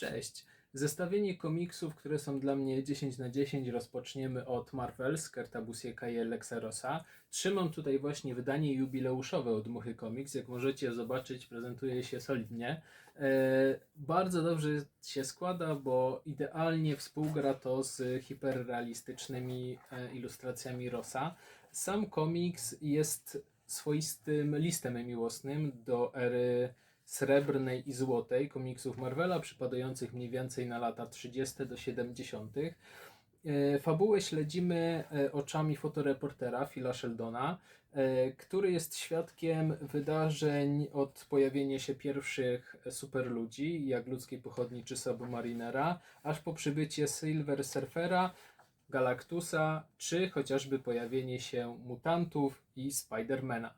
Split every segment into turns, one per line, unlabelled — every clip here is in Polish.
Cześć. Zestawienie komiksów, które są dla mnie 10 na 10 rozpoczniemy od Marvel z Kurta Busieka i Alexa. Trzymam tutaj właśnie wydanie jubileuszowe od Muchy Comics. Jak możecie zobaczyć, prezentuje się solidnie. E, bardzo dobrze się składa, bo idealnie współgra to z hiperrealistycznymi e, ilustracjami Rossa. Sam komiks jest swoistym listem miłosnym do ery srebrnej i złotej komiksów Marvela, przypadających mniej więcej na lata 30. do 70. E, Fabułę śledzimy e, oczami fotoreportera Phila Sheldona, e, który jest świadkiem wydarzeń od pojawienia się pierwszych superludzi, jak ludzkiej pochodni czy Submarinera, aż po przybycie Silver Surfera, Galactusa, czy chociażby pojawienie się mutantów i Spidermana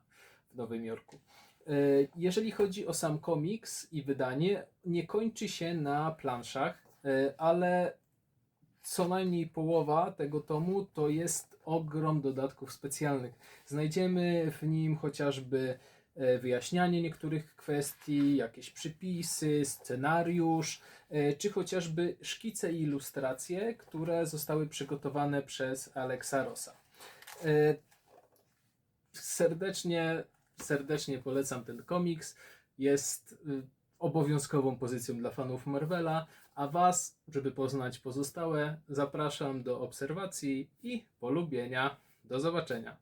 w Nowym Jorku. E, Jeżeli chodzi o sam komiks i wydanie, nie kończy się na planszach, e, ale co najmniej połowa tego tomu to jest ogrom dodatków specjalnych. Znajdziemy w nim chociażby e, wyjaśnianie niektórych kwestii, jakieś przypisy, scenariusz, czy chociażby szkice i ilustracje, które zostały przygotowane przez Alexa Rossa. E, Serdecznie, serdecznie polecam ten komiks. Jest y, obowiązkową pozycją dla fanów Marvela, a Was, żeby poznać pozostałe, zapraszam do obserwacji i polubienia. Do zobaczenia.